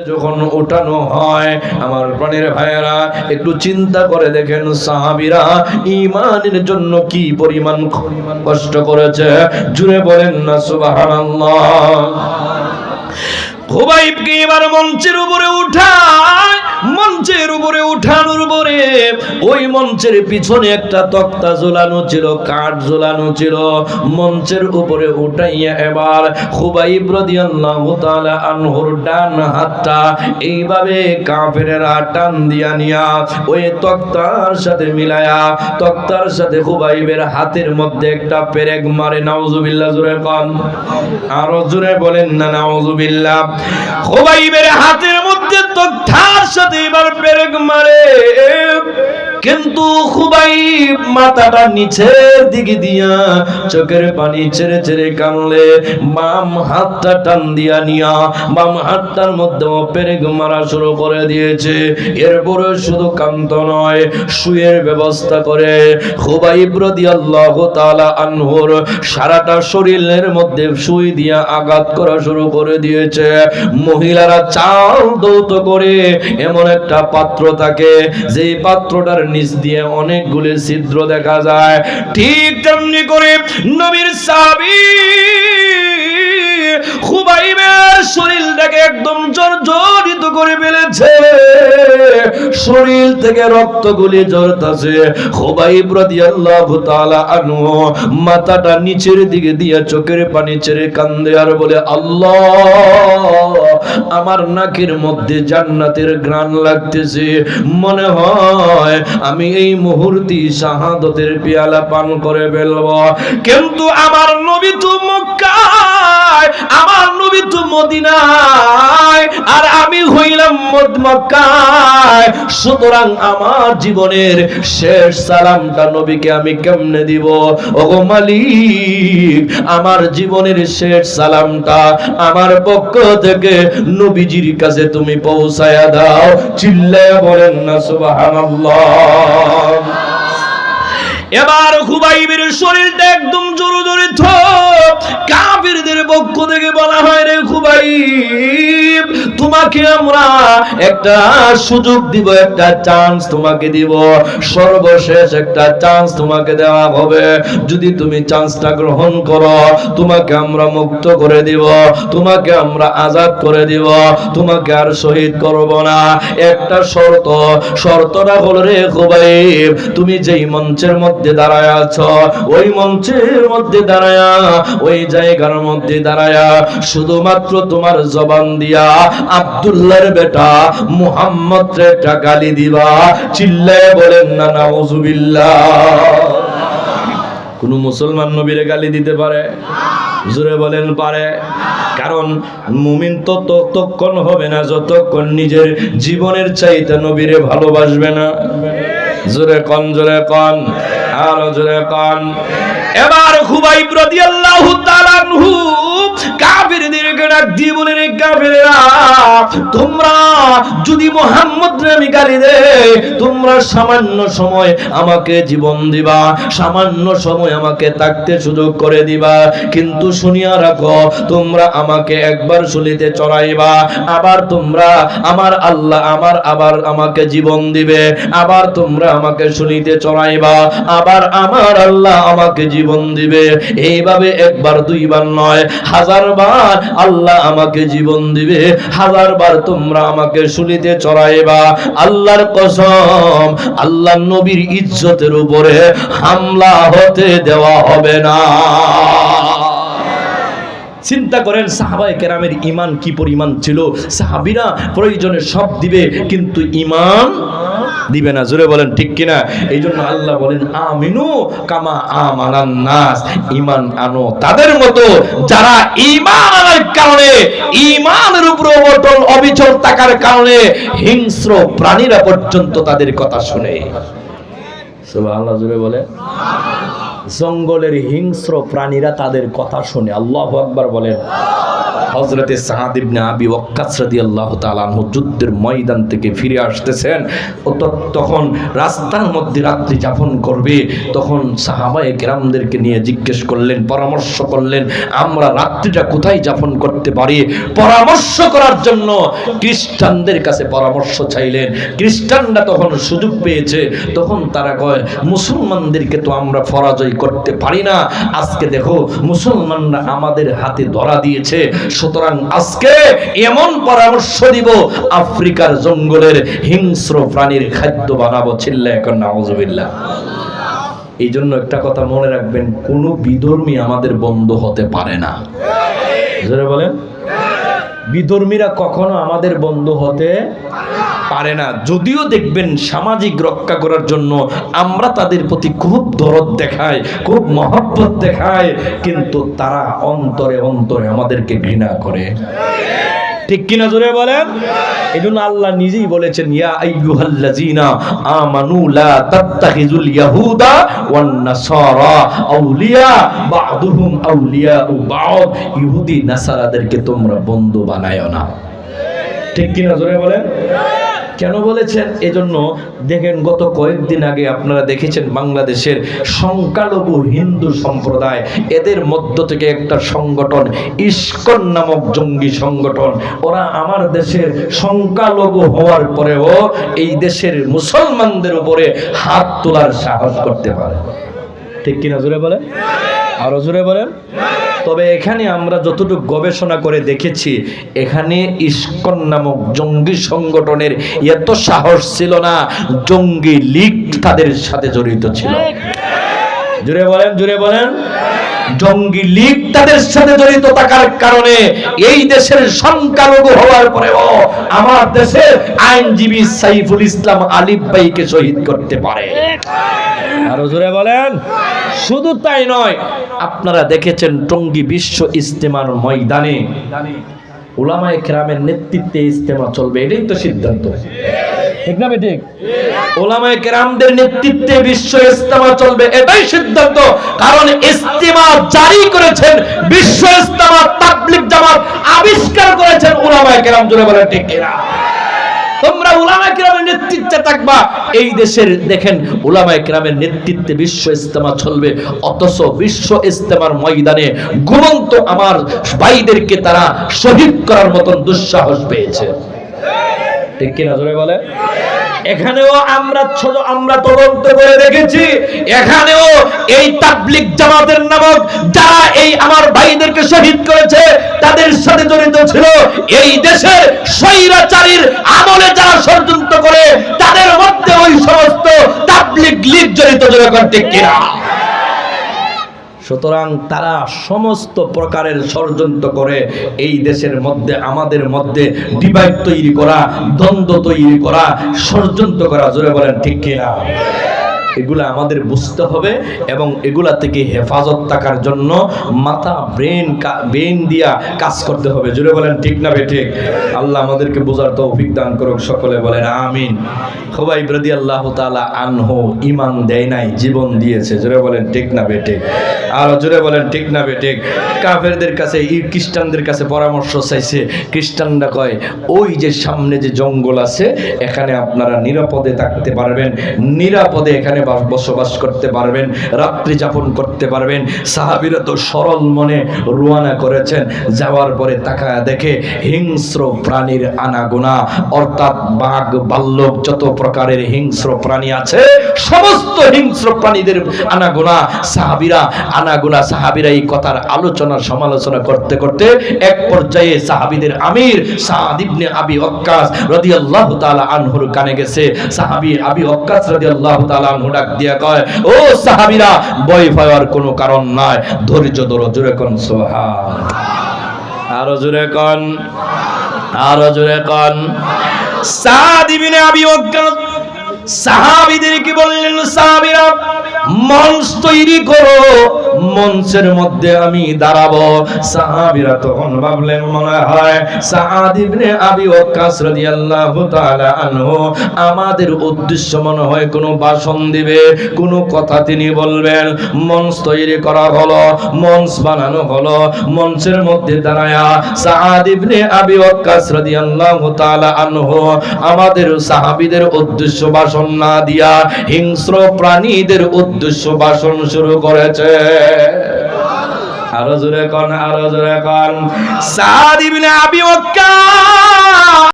যখন ওঠানো হয়, আমার প্রাণের ভাইয়েরা, একটু চিন্তা করে দেখেন সাহাবিরা ইমানের জন্য কি পরিমাণ কষ্ট করেছে। জুড়ে বলেন না সুবাহ খুবাইবকে এবার মঞ্চের উপরে উঠায়। মঞ্চের উপরে, উঠানোর পরে ওই মঞ্চের পিছনে একটা তক্তা ঝোলানো ছিল, কাঠ ঝোলানো ছিল। মঞ্চের উপরে উঠাইয়া এবার খুবাইব রাদিয়াল্লাহু আনহুর ডান হাতটা এইভাবে কাফেরেরা টান দিয়া নিয়া ওই তক্তার সাথে মিলায়া, তক্তার সাথে খুবাইবের হাতের মধ্যে একটা পেরেক মারে, নাউজুবিল্লাহ জোরে কম আরও জোরে বলেন না, নাউজুবিল্লাহ। খুবাইবের হাতের মধ্যে তক্তার সাথে এবার পেরেক মারে। কিন্তু খুবাই মাথাটা নিচের দিকে দিয়া চোখের পানি ছেড়ে ছেড়ে কানলে বাম হাতটা টান দিয়া নিয়া বাম হাতটার মধ্যে পেরেক মারা শুরু করে দিয়েছে। এরপরে শুধু কান্ত নয়, শুয়ের ব্যবস্থা করে। খুবাই প্রতি আল্লাহ তালা আনহুর সারাটা শরীরের মধ্যে সুই দিয়া আঘাত করা শুরু করে দিয়েছে। মহিলারা চাল দৌত করে, এমন একটা পাত্র থাকে, যেই পাত্রটার নিচ দিয়ে অনেকগুলি ছিদ্র দেখা যায়। ঠিক তেমনি করে নবীর সাবি খুবাইবের শরীরটাকে একদম জর্জরিত করে ফেলেছে। শরীর থেকে রক্তগুলি ঝরতাছে খুবাইব রাদিয়াল্লাহু তাআলা আনহু মাথাটা নিচের দিকে দিয়ে চোখের পানি ছেড়ে কান্দে আর বলে, আল্লাহ, আমার নাকের মধ্যে জান্নাতের গ্রান লাগতেছে। মনে হয় আমি এই মুহূর্তে শাহাদতের পেয়ালা পান করে ফেলব। কিন্তু আমার নবী তো মক্কায় আমার নবী তো মদিনায়, আর আমি হইলাম মক্কায়। সুতরাং আমার জীবনের শেষ সালামটা নবীকে আমি কেমনে দিব? ওগো মালিক, আমার জীবনের শেষ সালামটা আমার পক্ষ থেকে নবীজির কাছে তুমি পৌঁছায়া দাও। চিল্লায় বলেন না, সুবহানাল্লাহ। এবার খুবাইবের শরীরটা একদম জড়জড়িত কাফিরদের পক্ষ থেকে বলা হয় রে খুবাইব, তোমাকে আমরা একটা সুযোগ দিব, একটা চান্স তোমাকে দিব। সর্বশেষ একটা চান্স তোমাকে দেওয়া হবে। যদি তুমি চান্সটা গ্রহণ করো, তোমাকে আমরা মুক্ত করে দিব, তোমাকে আমরা আজাদ করে দিব, তোমাকে আর শহীদ করব না। একটা শর্ত, শর্তটা হলো রে খুবাইব, তুমি যেই মঞ্চের মধ্যে দাঁড়ায় আছো? ওই মঞ্চের মধ্যে দাঁড়ায়া, ওই জায়গার মধ্যে দাঁড়ায়া, শুধুমাত্র তোমার জবান দিয়া আব্দুল্লাহর বেটা মুহাম্মদ একটা গালি দিবা, চিল্লায় বলেন, না, নাউজুবিল্লাহ। কোন মুসলমান নবীরে গালি দিতে পারে? জোরে বলেন, পারে। কারণ মুমিন তো ততক্ষণ হবে না, যতক্ষণ নিজের জীবনের চাইতে নবীরে ভালোবাসবে না। জোরে কন জোরে কন। এবার খুবাইব রাদিয়াল্লাহু আল্লাহ ডাক দিয়ে বলেন তোমরা যদি মোহাম্মদ তোমরা সামান্য সময় আমাকে জীবন দিবা, সামান্য সময় আমাকে থাকতে সুযোগ করে দিবা। কিন্তু শুনিয়া রাখো, তোমরা আমাকে একবার চড়াইবা, আবার তোমরা আমার আল্লাহ আমার আবার আমাকে জীবন দিবে, আবার তোমরা আমাকে শুনিতে চড়াইবা, আবার আমার আল্লাহ আমাকে জীবন দিবে। এইভাবে একবার, দুইবার নয় হাজার বার আল্লাহ আমাকে জীবন দিবে। হাজার বার তোমরা আমাকে শুনিতে চড়াইবা। আল্লাহর কসম আল্লাহ নবীর ইজ্জতের উপরে হামলা হতে দেওয়া হবে না। চিন্তা করেন, সাহাবায়ে কেরামের ইমান কি পরিমাণ ছিল? সাহাবীরা প্রয়োজনে সব দিবে, কিন্তু ইমান দিবে না। জোরে বলেন, ঠিক কিনা? এই জন্য আল্লাহ বলেন, আমিনু কামা আমানান নাস। ইমান আনো। তাদের মতো যারা ইমান কারণে ইমানের উপর অটল অবিচল থাকার কারণে হিংস্র প্রাণীরা পর্যন্ত তাদের কথা শুনে। সুবহানাল্লাহ, জোরে বলে জঙ্গলের হিংস্র প্রাণীরা তাদের কথা শুনে। আল্লাহ আকবার বলেন। হজরতে সাহাদ ইবনে আবি ওয়াক্কাস রাদিয়াল্লাহু তাআলা আনহু যুদ্ধের ময়দান থেকে ফিরে আসতেছেন। ও তখন রাস্তার মধ্যে রাত্রি যাপন করবে। তখন সাহাবায়ে কেরামদেরকে নিয়ে জিজ্ঞেস করলেন, পরামর্শ করলেন, আমরা রাত্রিটা কোথায় যাপন করতে পারি? পরামর্শ করার জন্য খ্রিস্টানদের কাছে পরামর্শ চাইলেন। খ্রিস্টানরা তখন সুযোগ পেয়েছে। তখন তারা কয়, মুসলমানদেরকে তো আমরা পরাজয় করতে পারি না। আজকে দেখো, মুসলমানরা আমাদের হাতে ধরা দিয়েছে। সুতরাং আজকে এমন পরামর্শ দিব, আফ্রিকার জঙ্গলের হিংস্র প্রাণীর খাদ্য বানাবো চিল্লা এখন নাউজুবিল্লাহ। এই জন্য একটা কথা মনে রাখবেন, কোনো বিধর্মী আমাদের বন্ধ হতে পারে না। বলেন। বিধর্মীরা কখনো আমাদের বন্ধু হতে পারে না। যদিও দেখবেন সামাজিক রক্ষা করার জন্য আমরা তাদের প্রতি খুব দরদ দেখাই, খুব মহব্বত দেখায় কিন্তু তারা অন্তরে অন্তরে আমাদেরকে ঘৃণা করে। ঠিক কিনা জোরে বলেন? এই জন্য আল্লাহ নিজেই বলেছেন, ইয়া আইয়ুহাল্লাযীনা আমানু লা তাত্তাখিজুল ইয়াহুদা ওয়ান নাসারা আউলিয়া, বা'দুহুম আউলিয়াউ ইহুদি, নাসারাদেরকে তোমরা বন্ধু বানায়ো না। ঠিক কিনা জোরে বলেন? কেন বলেছেন? এজন্য দেখেন, গত কয়েকদিন আগে আপনারা দেখেছেন বাংলাদেশের সংখ্যালঘু হিন্দু সম্প্রদায়, এদের মধ্য থেকে একটা সংগঠন, ইস্কন নামক জঙ্গি সংগঠন। ওরা আমার দেশের সংখ্যালঘু হওয়ার পরেও এই দেশের মুসলমানদের উপরে হাত তোলার সাহস করতে পারে। ঠিক কিনা জোরে বলেন? আরও জোরে বলেন? তবে এখানে আমরা যতটুকু গবেষণা করে দেখেছি এখানে ইস্কন নামক জঙ্গি সংগঠনের এত সাহস ছিল না জঙ্গি লীগ তাদের সাথে জড়িত ছিল। জুড়ে বলেন জুড়ে বলেন। জঙ্গি লীগ তাদের সাথে জড়িত থাকার কারণে এই দেশের সংখ্যালঘু হওয়ার পরেও আমার দেশের আইনজীবী সাইফুল ইসলাম আলিফ ভাইকে শহীদ করতে পারে। আরও জোরে বলেন। শুধু তাই নয় আপনারা দেখেছেন টঙ্গী বিশ্ব ইস্তেমার ময়দানে উলামায়ে কেরামের নেতৃত্বে ইস্তেমা চলবে এটাই তো সিদ্ধান্ত। ঠিক না ঠিক? ওলামায়ে কেরামদের নেতৃত্বে বিশ্ব ইস্তেমা চলবে, এটাই সিদ্ধান্ত। কারণ ইস্তেমা জারি করেছেন, বিশ্ব ইস্তেমা তাবলিগ জামাত আবিষ্কার করেছেন, ওলামায়ে কেরাম জুড়ে ঠিক তোমরা উলামা কিরামের নেতৃত্বে থাকবা। এই দেশের, দেখেন কিরামের নেতৃত্বে বিশ্ব ইস্তেমা চলবে, অথচ বিশ্ব ইস্তেমার ময়দানে ঘুমন্ত আমার ভাইদেরকে তারা শহীদ করার মতন দুঃসাহস পেয়েছে। ঠিক বলে? এখানেও আমরা ছোট, আমরা তদন্ত করে দেখেছি, এখানেও এই তাবলিগ জামাতের নামক যারা এই আমার ভাইদেরকে শহীদ করেছে, তাদের সাথে জড়িত ছিল। এই দেশের স্বৈরাচারীর আমলে যারা ষড়যন্ত্র করে, তাদের মধ্যে ওই সমস্ত তাবলিগ লীগ জড়িত জনগণ ঠিক কিনা। সুতরাং তারা সমস্ত প্রকারের ষড়যন্ত্র করে এই দেশের মধ্যে, আমাদের মধ্যে ডিভাইড তৈরি করা, দ্বন্দ্ব তৈরি করা, ষড়যন্ত্র করা, জোরে বলেন ঠিক কিনা? এগুলা আমাদের বুঝতে হবে এবং এগুলা থেকে হেফাজত থাকার জন্য মাথা, ব্রেন ব্রেন দিয়া কাজ করতে হবে। জোরে বলেন, ঠিক না ঠিক আল্লাহ আমাদেরকে বোঝার তৌফিক দান করুক সকলে, বলেন আমিন। সবাই ব্রদি আল্লাহ তাআলা আনহু ইমান দেয় নাই, জীবন দিয়েছে। জোরে বলেন, ঠিক না বেঠিক? আর জোরে বলেন, ঠিক না বেঠিক? কাফেরদের কাছে, ই, খ্রিস্টানদের কাছে পরামর্শ চাইছে। খ্রিস্টানরা কয়, ওই যে সামনে যে জঙ্গল আছে, এখানে আপনারা নিরাপদে থাকতে পারবেন। নিরাপদে এখানে বসবাস করতে পারবেন, রাত্রি যাপন করতে পারবেন। সাহাবিরা তো সরল মনে রুয়ানা করেছেন, যাওয়ার পরে তাকায় দেখে হিংস্র প্রাণীর আনাগোনা। অর্থাৎ বাঘ বাল্যক যত প্রকারের হিংস্র প্রাণী আছে, সমস্ত হিংস্র প্রাণীদের আনাগোনা। সাহাবিরা আনাগোনা, সাহাবিরা এই কথার আলোচনা, সমালোচনা করতে করতে এক পর্যায়ে সাহাবিদের আমির সাদ ইবনে আবি ওয়াক্কাস রাদিয়াল্লাহু তাআলা আনহুর কানে গেছে। সাহাবী আবি ওয়াক্কাস রাদিয়াল্লাহু তাআলা আনহু ডাক দিয়া কয়, ও সাহাবিরা, ভয় পাওয়ার কোনো কারণ নাই। ধৈর্য ধরো, জোরে কোন সুবহান আরও জোরে কোন, আরও জোরে কোন। সাদ ইবনে আবি ওয়াক্কাস সাহাবীদেরকে বললেন, সাহাবীরা, মঞ্চ তৈরি করো মঞ্চের মধ্যে আমি দাঁড়াবো। সাহাবীরা তখন ভাবলেন, মনে হয় সাআদ ইবনে আবি ওয়াক্কাস রাদিয়াল্লাহু তাআলা আনহু আমাদের উদ্দেশ্য মনে হয় কোনো ভাষণ দিবে, কোনো কথা তিনি বলবেন। মঞ্চ তৈরি করা হলো, মঞ্চ বানানো হলো, মঞ্চের মধ্যে দাঁড়ায়া সাআদ ইবনে আবি ওয়াক্কাস রাদিয়াল্লাহু তাআলা আনহু আমাদের সাহাবীদের উদ্দেশ্য ভাষণ না দিয়া হিংস্র প্রাণীদের উদ্দেশ্য ভাষণ শুরু করেছে। আরও জোরে কন আরও জোরে কন। সাদ ইবনে আবি ওয়াক্কাস